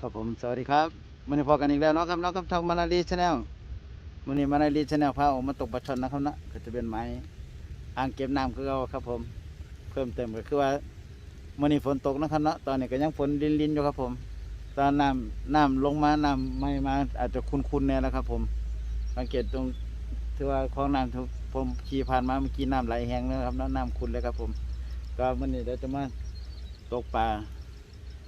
ครับผมสวัสดีครับมันนี้พอกันอีกแล้วเนาะครับเนาะครับทางมานาลีชาแนลมันนี้มานาลีชาแนลพาออกมาตกปลาช่อนนะครับเนาะก็จะเป็นไม้อ่างเก็บน้ำคือเราครับ ผม เพิ่มเติมก็คือว่ามันนี้ฝนตกนะครับเนาะตอนนี้ก็ยังฝนลินๆอยู่ครับ ผม ตอนน้ำน้ำลงมาน้ำไม่มาอาจจะคุ้นๆแน่แล้วครับ ผมสังเกตตรงที่ว่าคลองน้ำที่ผมขี่ผ่านมาเมื่อกี้น้ำไหลแห้งนะครับน้ำขุ่นเลยครับผม ก็มันนี้เราจะมาตกปลา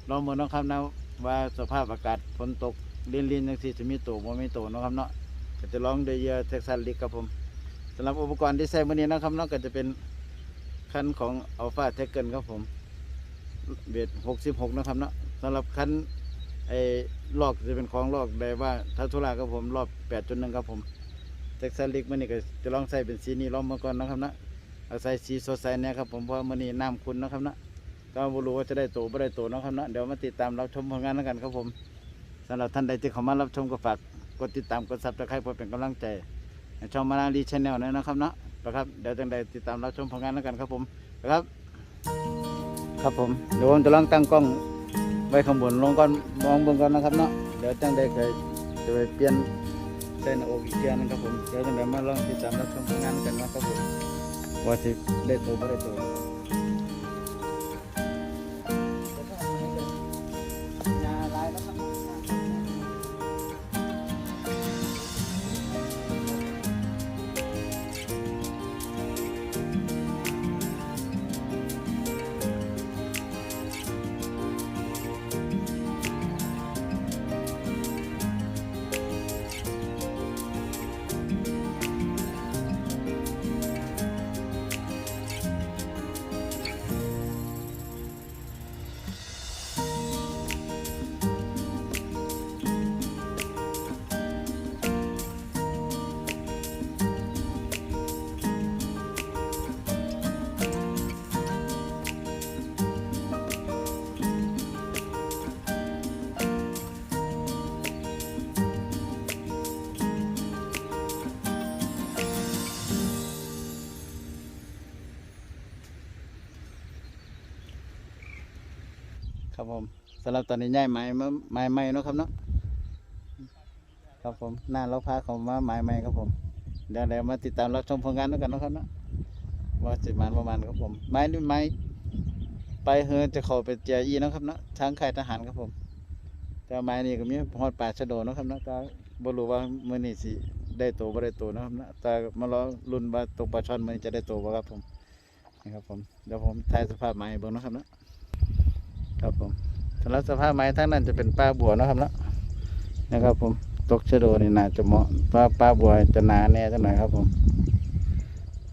ลองมือน้องครับนะ ว่าสภาพอากาศฝนตกลินลินจังซี่จะมีโตบ่มีโตเนาะครับเนาะก็จะลองด้วยเหยื่อเท็กซัสลิกครับผมสำหรับอุปกรณ์ที่ใช้มื้อนี้นะครับเนาะก็จะเป็นคันของอัลฟาเทคเกิลครับผมเบส66นะครับเนาะสำหรับคันไอ้ลอกจะเป็นของลอกได้ว่าทัทุราครับผมรอบ8.1ครับผมเท็กซัสลิกมื้อนี้ก็จะลองใส่เป็นสีนี้ลองมาก่อนนะครับเนาะเอาใส่สีสดใสเนี่ยครับผมเพราะมื่อนี้น้ำคุณนะครับเนาะ ก็บ่รู้ว่าจะได้โตไม่ได้โตเนะครับเนาะเดี๋ยวมาติดตามรับชมผลงานแล้วกันครับผมสำหรับท่านใดที่เข้ามารับชมก็ฝากกดติดตามกดซับสไครป์เพื่อเป็นกำลังใจให้ช่องมานาลีชแนลด้วยนะครับเนาะนะครับเดี๋ยวจังใดติดตามรับชมผลงานแล้วกันครับผมนะครับ ครับผมเดี๋ยวผมจะลองตั้งกล้องไว้ข้างบนลงก่อนมองบนก่อนนะครับเนาะเดี๋ยวจังใดเคยจะไปเปลี่ยนเส้นโอกอีกเทียนึงครับผมเดี๋ยวจังใดมาลองติดตามรับชมผลงานกันนะครับผมว่าสิได้ตัวไม่ได้ตัวำหรับตอนนี้ย้ายไม้มาไม้ใหม่เนาะครับเนาะครับผมหน้าเราพาเขามาไม้ใหม่ครับผมเดี๋ยวเดี๋ยวมาติดตามรับชมผลงานด้วยกันนะครับเนาะว่าสิมานประมาณครับผม ไม้นี่ไม้ไปเฮือจะเข้าไปเจียอีนะครับเนาะทางค่ายทหารครับผม แต่ไม้นี่ก็มีฮอดป่าชะโดนะครับเนาะก็บ่รู้ว่ามื้อนี้สิได้โตบ่ได้โตนะครับเนาะแต่มารอลุ้นว่าตกปลาช่อนมือนี้จะได้โตบ่ครับผมนี่ครับผมเดี๋ยวผมถ่ายสภาพไม้ให้เบิ่งนะครับเนาะครับผม สำหรับสภาพไม้ทั้งนั้นจะเป็นป้าบัวนะครับเนาะนะครับผมตกชะโดนี่น่าจะเหมาะเพราะป้าบัวจะหนาแน่จังหน่อยครับผม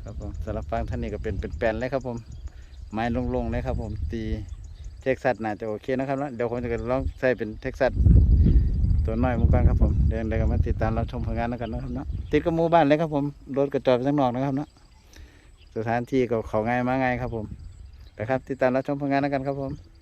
ครับผมสำหรับฟังท่านนี้ก็เป็นเป็นแปลนเลยครับผม ไม้ลงๆเลยครับ ผมตีเท็กซัสน่าจะโอเคนะครับเนาะเดี๋ยวผมจะลองใส่เป็นเท็กซัสตัวน้อยมือนกันครับผมเดี๋ยวเดี๋ยวมาติดตามรับชมผลงานแล้วกันนะครับเนาะติดกับหมู่บ้านเลยครับผมรถกระจอดไปทั้งนอกนะครับเนาะสถานที่ก็เขาง่ายมาง่ายครับผมไปครับ ติดตามรับชมผลงานแล้วกันครับผม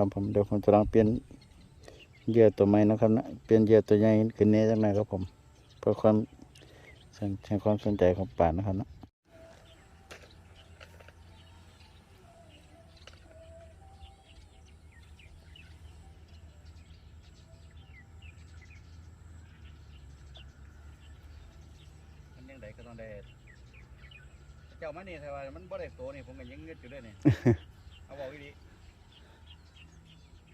ครับผมเดี๋ยวผมจะลองเปลี่ยนเหยื่อตัวใหม่นะครับนะเปลี่ยนเหยื่อตัวใหญ่ขึ้นเนี้จังหน่อยครับผมเพื่อความสนให้ความสนใจของป่านะครับนะมันยังไงก็ต้องได้เจ้ามานี่แต่ว่ามันบ่ได้โตนี่ผมก็ยังเงืดอยู่ด้วยนี่ เอาบอกอีดี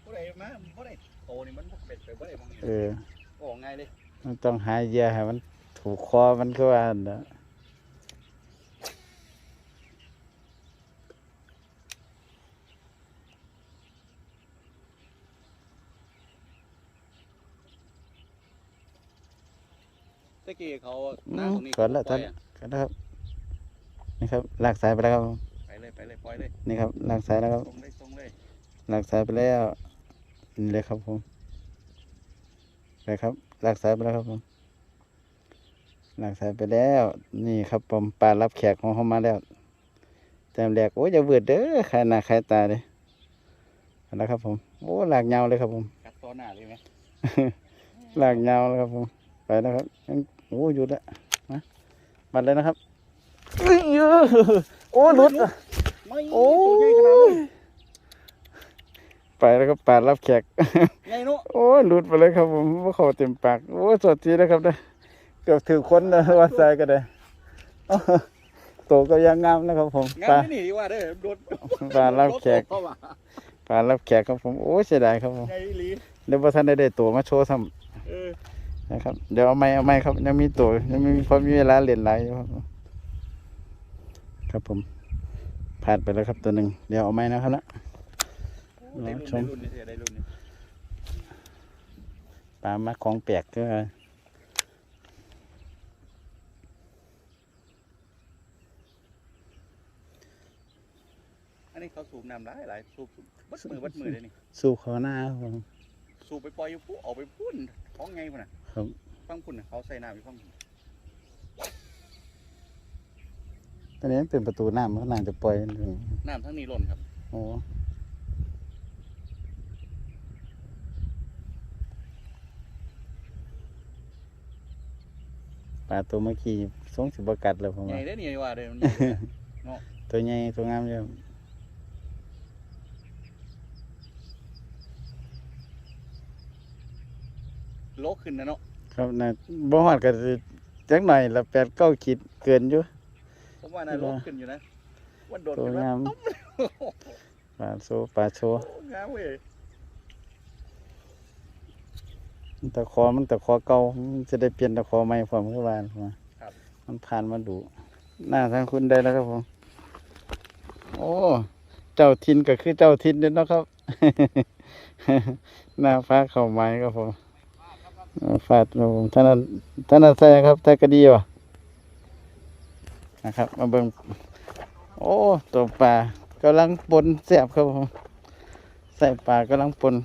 บ่ได้มาบ่ได้โตนี่มันบ่เป็ดไปบ่ได้มองนี่ เออ โอ้ง่ายเลย มันต้องหาเหยื่อให้มันถูกคอมันก็ว่าหั่นน่ะตะกี้เขาอืหน้ามตรงนี้ก่อนแล้วปท่าล่นอยอะก่อนนะครับ นี่ครับลากสายไปแล้วครับผมไปเลยไปเลยปล่อยเลยนี่ครับลากสายแล้วครับตรงเลยตรงเลยลากสายไปแล้วนี่เลยครับผมไปครับ ลากสายไปแล้วครับผมลากสายไปแล้ว นี่ครับผมปลารับแขกของเขามาแล้วแต้มแรกโอ้ยอย่าเบือดเด้อใครหน้าใครตาเลยเอาละครับ ผมโอ้ลากยาวเลยครับผมกัดต่อหน้าเลยไหมลากยาวเลยครับผมไปแล้วครับยังโอ้หยุดแล้วมาบัดเลยนะครับอื้อโอ้หลุดไม่โอ้ ตัวใหญ่ขนาดนั้น ไปแล้วครับปลารับแขกใหญ่เนาะโอ้ยหลุดไปเลยครับผมว่าเขาเต็มปาก โอ้ยสดทีนะครับเด้อเกือบถือคนนะวัดใจก็ได้อ้าวโตก็ยังงามนะครับผมงาปลานไม่หนีว่าเด้อโดนปลารับแขกเข้ามาปลารับแขกครับผมโอ้ยเสียดายครับผมใหญ่อีหลีเดี๋ยวพอท่านได้ได้ตัวมาโชว์ซ้เออำนะครับ เดี๋ยวเอาไม้เอาไม้ครับ ยังมีตัวยังมีพอมีเวลาเล่นหลายอยู่ครับครับผมผ่านไปแล้วครับตัวหนึ่งเดี๋ยวเอาไม้นะครับนะได้ รอรุ่นชได้มรุ่นนี่เสียได้รุ่นนี่ปลามาของแปลกก็อันนี้เขาสูบน้ำหลายหลายสูบบัดมือบัดมือเลยนี่สู้เขาหน้าครับผมสูบไปปล่อยอยู่ปุ๊ออกไปพุ่นท้องไงพุ่นน่ะครับฟังพุ่นน่ะเขาใส่น้ำอยู่ฟังพุ่นตอนนี้เป็นประตูน้ำเขาน่าจะปล่อยมันถึงน้ำทั้งนี้หล่นครับโอ้ ปลาตัวเมื่อกี้สงสิบกัดแล้วผมใหญ่ว่าได้อนี่ว่าเด้อมันใหญ่เด้อตัวใหญ่ตัวงามเยอะโลขึ้นนะเนาะครับนะบ่ฮอดก็สิจักหน่อยละแปดเก้าขีดเกินอยู่ ผมว่าน่าโลขึ้นอยู่นะวันโดดตัวขึ้นมางามปลาโซปลาโชโอ้งามเว้ย ตะคอมันตะคอเก่ามันจะได้เปลี่ยนตะคอใหม่พร้อมคือว่าผมว่าครับ มันผ่านมาดูหน้าทางคุณได้แล้วครับผมโอ้เจ้าทินก็คือเจ้าทินเด้อเนาะครับ หน้าฟ้าเข้าไม้ครับผมเอาฟาดครับผมท่านนั้นท่านนั้นใส่ครับแต่ก็ดีว่ะนะครับ มาเบิ่งโอ้ตัวปลากำลังปนแสบครับผมใส่ปลากำลังปน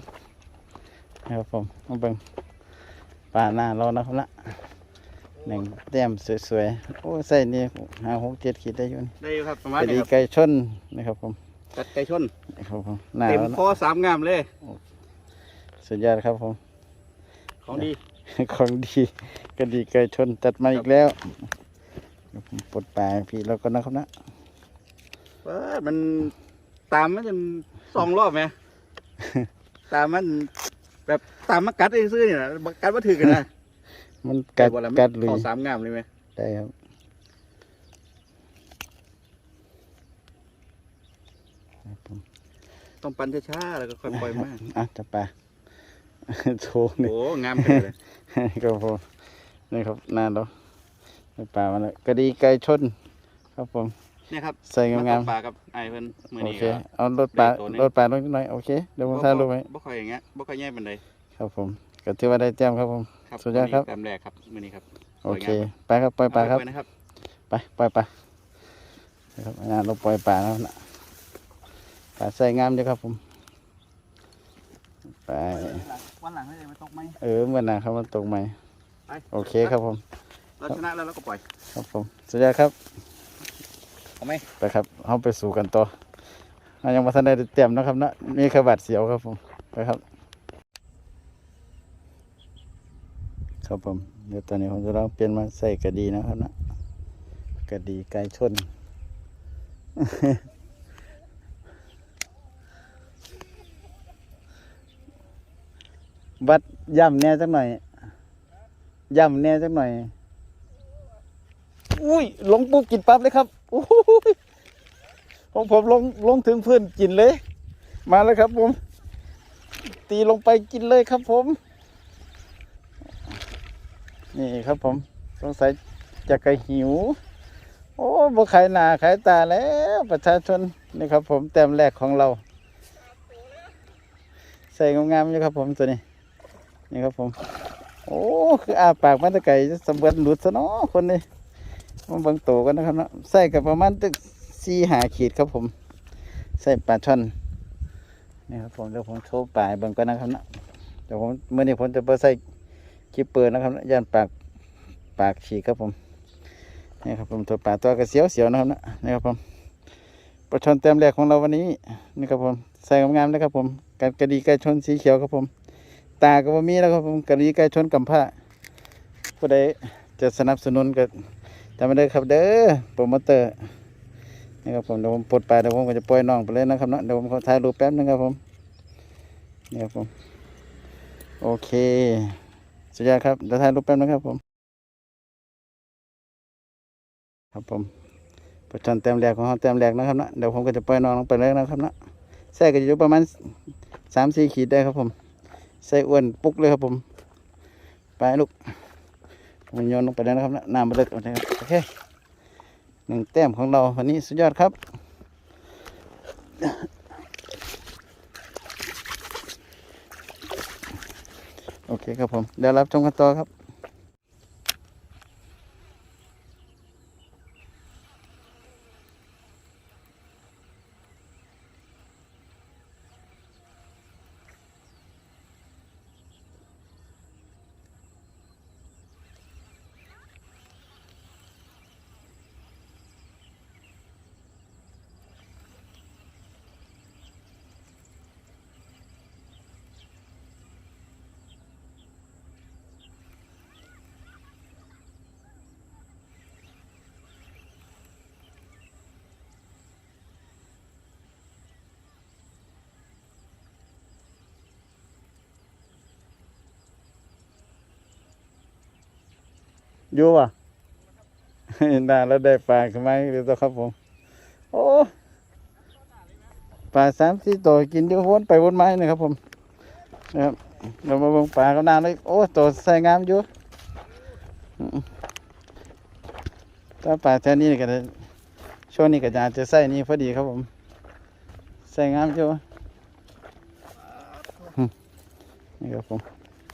นะครับผมมาเบิ่ง ปลาหน้าเรานะครับละหนึ่งแต้มสวยๆ โอ้ใส่นี่ห้าหกเจ็ดขีดได้อยู่นี่ได้อยู่ครับประมาณไปนี้ดีครับไก่ชนนะครับผมกัดไก่ชนนะครับผมหน้าเต็มแล้วคอสามงามเลย สุดยอดครับผม ของดี ของดีกระดีไก่ชนจัดมาอีกแล้วเดี๋ยวผมปลดปลาให้พี่แล้วก็นะครับนะเปิดมันตามมันจนสองรอบไหม ตามมัน แบบตามมากัดไอ้ซื้อเนี่ยนะกัดมาถือกันนะมันกัดไบ่ล่ะกัดเลยเขาสามงามเลยไหมได้ครับต้องปั่นช้าๆแล้วก็ค่อยปล่อยมาอะจับปลาโชว์นี่โอ้งามกันเลยครับผมนี่ครับหน้าเราได้ปลามาแล้วกระดีไก่ชน ครับผม เนี่ยครับใส่งามตกปลากับไอ้เพิ่นมือๆโอนี้เคก็ เอารถปลาได้ตัวหนึ่ง รถปลาลงหน่อยโอเคเดี๋ยวผมถ่ายรูปไว้บ่ค่อยอย่างเงี้ยบ่ค่อยแย่ปานใดครับผมก็ถือว่าได้แต้มครับผม ครับสุดยอดครับ มื้นี้แต้มแรกครับมือนี้ครับโอเคไปครับปล่อยปลาครับ เอไปนะครับ ไปปล่อยปลานะครับงานเราปล่อยปลาแล้วนะปลาใส่งามเดียวครับผม ไป วันหลังให้มันตกไหม เออเมื่อหนาครับมันตกไหม ไป โอเคครับผม เราชนะแล้วเราก็ปล่อย ครับผม สุดยอดครับ เอาไหมไปครับเราไปสู่กันต่อยังมาทันได้เตรียมนะครับนะมีขบัดเสียวครับผมไปครับ ครับผมเดี๋ยวตอนนี้ผมจะลองเปลี่ยนมาใส่กระดีนะครับนะกระดีไก่ชนวัดย่ำแน่จักหน่อยย่ำแน่จักหน่อย อุ้ยลงปุ๊บกินปั๊บเลยครับโอ้ยของผมลงลงถึงพื้นกินเลย มาแล้วครับผม ตีลงไปกินเลยครับผม นี่ครับผมสงสัยจะกระหิว โอ้บ่ขายหนาขายตาแล้วประชาชนนี่ครับ ผมแต้มแรกของเรา ใส่งามๆอยู่ครับผมตัวนี้ นี่ครับผม โอ้ คืออาปากมันตะไก่สมบูรณ์หลุดซะเนาะคนนี้ มันเบิ่งโตกันนะครับเนาะใส่กับประมาณตึกสี่หาขีดครับผม ใส่ปลาช่อนนี่ครับผมเดี๋ยวผมโชว์ปลายเบิ่งกันนะครับเนาะเดี๋ยวผมเมื่อนี้ผมจะไปใส่กิปเปอร์นะครับเนาะย่านปากปากฉีกครับผมนี่ครับผมตัวปลาตัวกระเสียวเสียวๆนะครับเนาะนี่ครับผมปลาช่อนเต็มแรกของเราวันนี้นี่ครับผมใส่งามๆนะครับผมกันกระดีไก่ชนสีเขียวครับผม ตาก็บ่มีแล้วครับผมกระหรีไก่ชนกำผ้าผู้ใดจะสนับสนุนก็จำไม่ได้ครับเด้อโปรโมเตอร์นี่ครับผมเดี๋ยวผมปลดไปเดี๋ยวผมก็จะปล่อยน้องไปเลยนะครับเนาะเดี๋ยวผมขอถ่ายรูปแป๊บนึงครับผมนี่ครับผมโอเคสุดยอดครับเดี๋ยวถ่ายรูปแป๊บนึงครับผม ครับผมประชันเต็มแรกของเขาเต็มแรกนะครับเนาะเดี๋ยวผมก็จะปล่อยน้องลงไปเลยนะครับเนาะใส่ก็จะอยู่ประมาณสามสี่ขีดได้ครับผมใส่อ้วนปุ๊กเลยครับผม ไปลูก มันโยนลงไปแล้วนะครับน้ำมันลึกนะครับโอเคหนึ่งแต้มของเราวันนี้สุดยอดครับโอเคครับผมเดี๋ยวรับชมกันต่อครับ อยู่ป่ะน่าแล้วได้ปลาขึ้นมาอีกแล้วครับผม โอ้ปลาสามสี่ตัวกินเดี๋ยววนไปวนมาเนี่ยครับผมนะครับเรามาเบิ่งปลากันนานเลยโอ้ตัวใส่งามอยู่อืมถ้าปลาแค่นี้ก็จะช่วงนี้ก็จะจะใส่นี่พอดีครับผม ใส่งามอยู่อืมนี่ครับผม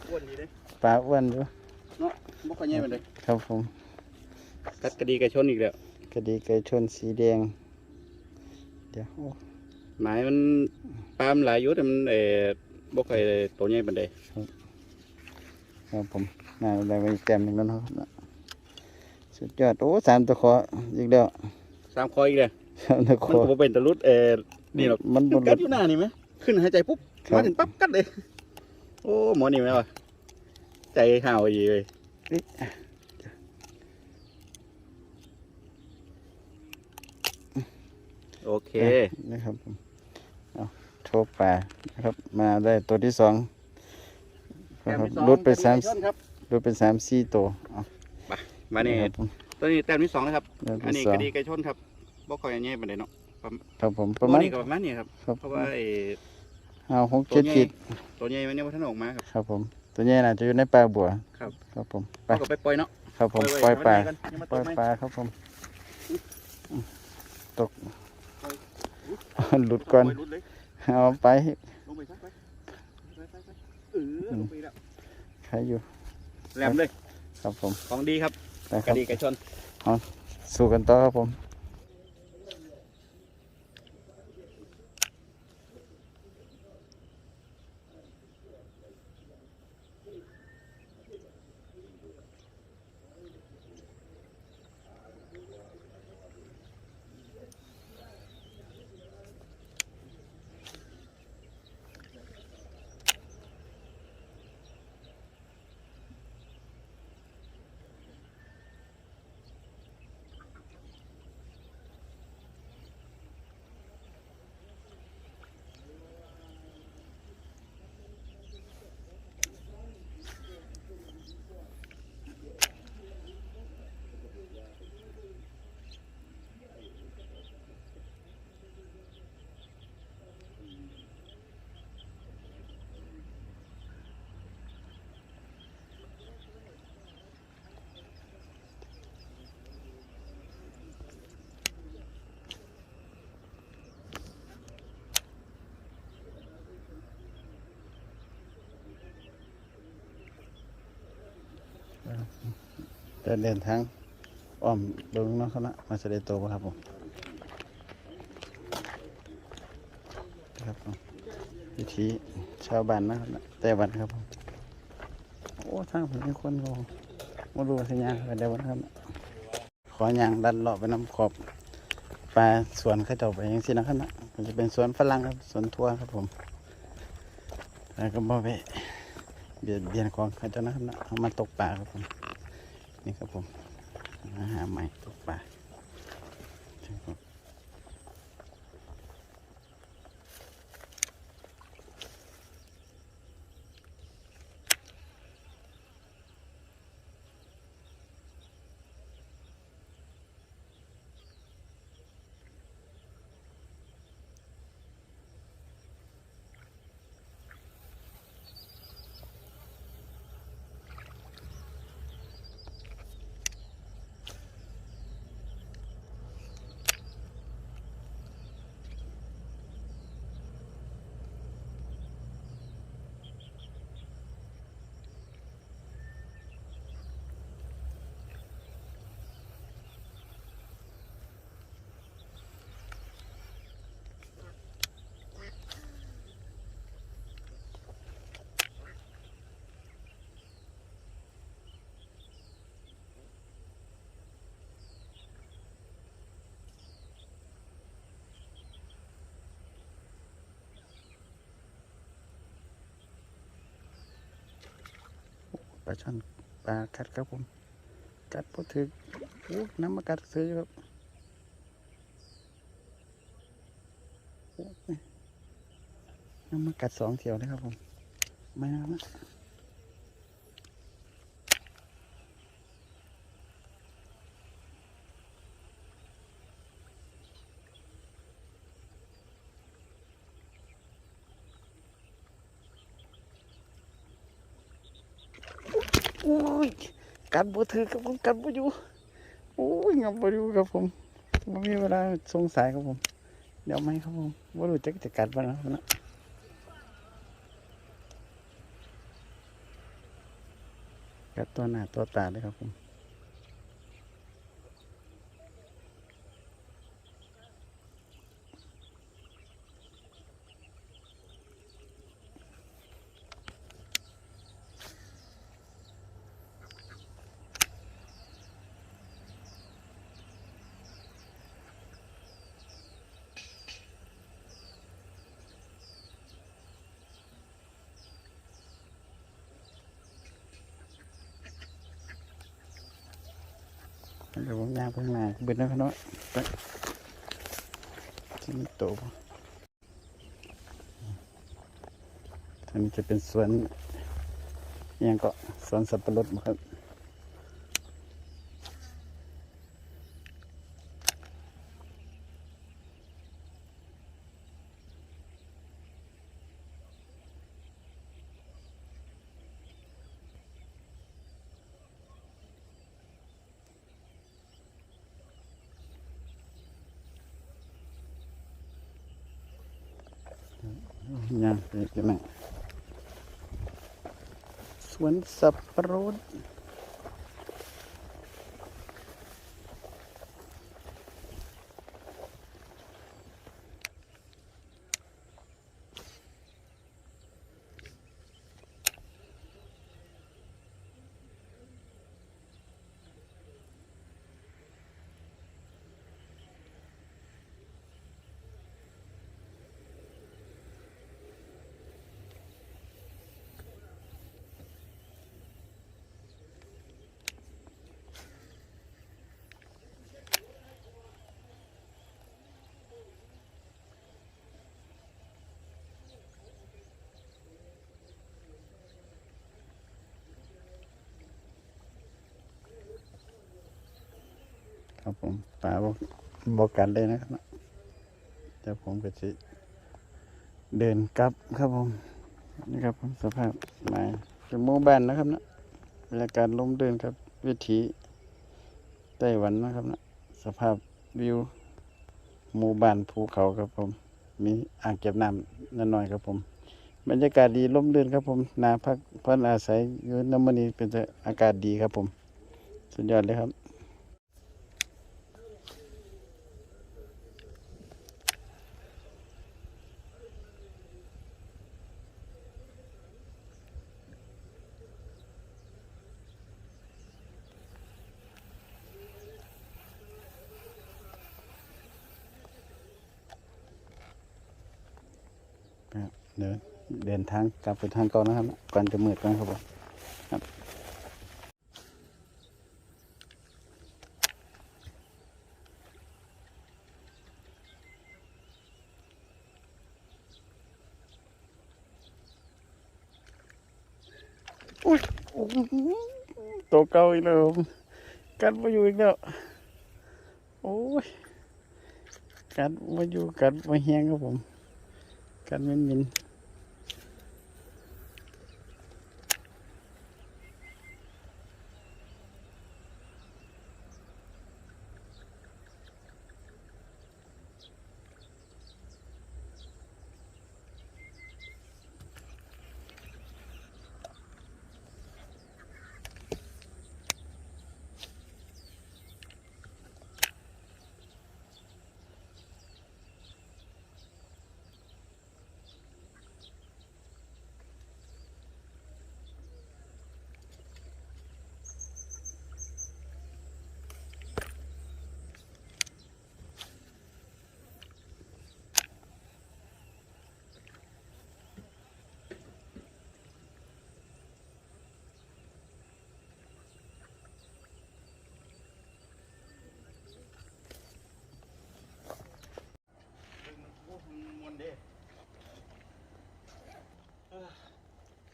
อ้วนดีเลยปลาอ้วนอยู่เนาะบ่ค่อยแย่ไปเลย ครับผมกัดกระดีไก่ชนอีกแล้ว กระดีไก่ชนสีแดง เดี๋ยวโอ้หมายมันปลามนหลายอยู่แต่มันเอ่อบ่ค่อยตัวใหญ่ปานใดครับผมน่าได้ไปอีกแต้มหนึ่งแล้วนะครับสุดยอดโอ้สามตะขออีกแล้วสามคออีกเลยสามตะขมันอก็บ่เป็นตะลุดเอ่อนี่หรอกมันบนกัดอยู่หน้านี่ไหมขึ้นหายใจปุ๊บครับมาถึงปั๊บกัดเลย โอ้หมอนี่ไหมวะใจห่าวอีเลย โอเคนะครับผมเอาโชว์ปลานะครับ มาได้ตัวที่สองครับรุดไปสามครับรุดไปสามสี่ตัวเอามานี่ครับผมตัวนี้แต้มที่สองนะครับตัวอันที่นี้สอกงระดีไก่ชนครับบ่ค่อยแย่ปานใดเนาะครับผมปประระมาณนี้ก็ประมาณนี้ครับครับ เพราะว่าไอ้เอาหกตัวเจ็ดใหญ่ขีดตัวใหญ่มันยังบ่ทันออกมาครับครับผมตัวใหญ่น่าจะอยู่ในปลาบัวครับครับผมไปเอาก็ไปปล่อยเนาะครับผมปไว้ล่อยปลาไว้ก่อนยังมาปล่อยตกไหมปลาครับผมตก หลุดก่อนปล่ยหลุดเลยเอาไปลงไปซะไปไปไปไปเออลงไปแล้วใครอยู่แหลมเลย ครับผม ของดีครับไปคกระรับดีไก่ชนสู้กันต่อครับผม จะเดินทางอ้อมดงเนาะครับนะมาเสด็จโตบ่ครับผมครับผมวิธีชาวบ้านนะครับนะแต่วันครับผมโอ้ทางผมมีคนก็มาดูสัญญาณกันได้วันครับ ขอย่างดันเลาะไปน้ำขอบปลาสวนข้าเจ้าไปยังสินะครับนะมันจะเป็นสวนฝรั่งครับสวนทั่วครับผมแล้วก็บ่ไปเบียดเบียนของเขาเจ้านะครับนะเอามาตกปลาครับผม นี่ครับผมมาหาใหม่ตกปลาใช่ครับ ปลาช่อนปลากัดครับผม กัดพอถึงโอ้น้ำมากัดซื้อครับน้ำมากัดสองเถียวเลยครับผมไม่เอานะอ้ย กัดบ่ถือครับผมกัดบ่อยู่โอ้ยงับบ่อยู่ครับผมบ่มีเวลาสงสัยครับผม เดี๋ยวไหมครับผมบ่รู้จักจะกัดบ่นะนะกัดตัวหน้าตัวตาเลยครับผม เดี๋ยวผมย่างไปข้างหน้าเบิดนะครับเนาะไปที่มันโตบ่อันนี้จะเป็นสวนยังก็สวนสับปะรดครับ ย่างไปกันนะส วนสับปะรด ครับผมปลาบอกบอกกันเลยนะครับนะเดี๋ยวผมก็จะเดินกลับครับผมนี่ครับผมสภาพหมายเป็นหมู่บ้านนะครับนะบรรยากาศลมเดินครับ วิถีไต้หวันนะครับนะสภาพวิวหมู่บ้านภูเขาครับผม มีอ่างเก็บน้ำน้อยครับผม บรรยากาศดีลมเดินครับผมนาพักพันอาศัยอยู่น้ำมันนี้เป็นอากาศดีครับผม สุดยอดเลยครับ เดินเดินทางกลับไปทางเก่านะครับก่อนจะมืดก่อนครับผมครับอุ้ยตัวเก่าอีกแล้วกัดมาอยู่อีกแล้วโอ้ยกัดมาอยู่กัดมาแห้งครับผมกัดเหม็นเหม็น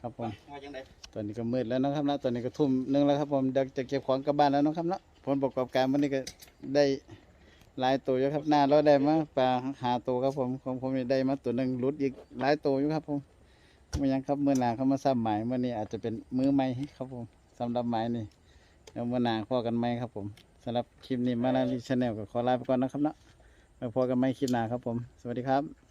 ครับผมว่าจังไดตอนนี้ก็มืดแล้วนะครับนะตอนนี้ก็ทุ่มหนึงแล้วครับผมเดี๋ยวจะเก็บของกลับบ้านแล้วนะครับเนาะผลประกอบการวันนี้ก็ได้หลายตัวอยู่ครับหน้าเราได้มาปลาหาตัวครับผมของผมนี่ได้มาตัวหนึ่งรุดอีกหลายตัวอยู่ครับผมไม่ยังครับมื่อหนาเขามาซ้ำหมายมื่อนี้อาจจะเป็นมือใหม่ครับผมสำหรับหมายนี่เดี๋ยวมื่อหนาพอกันไหมครับผมสำหรับคลิปนี้มานาลีชาแนลก็ขอลาไปก่อนนะครับเนาะไว้พอกันไหมคลิปหน้าครับผม สวัสดีครับ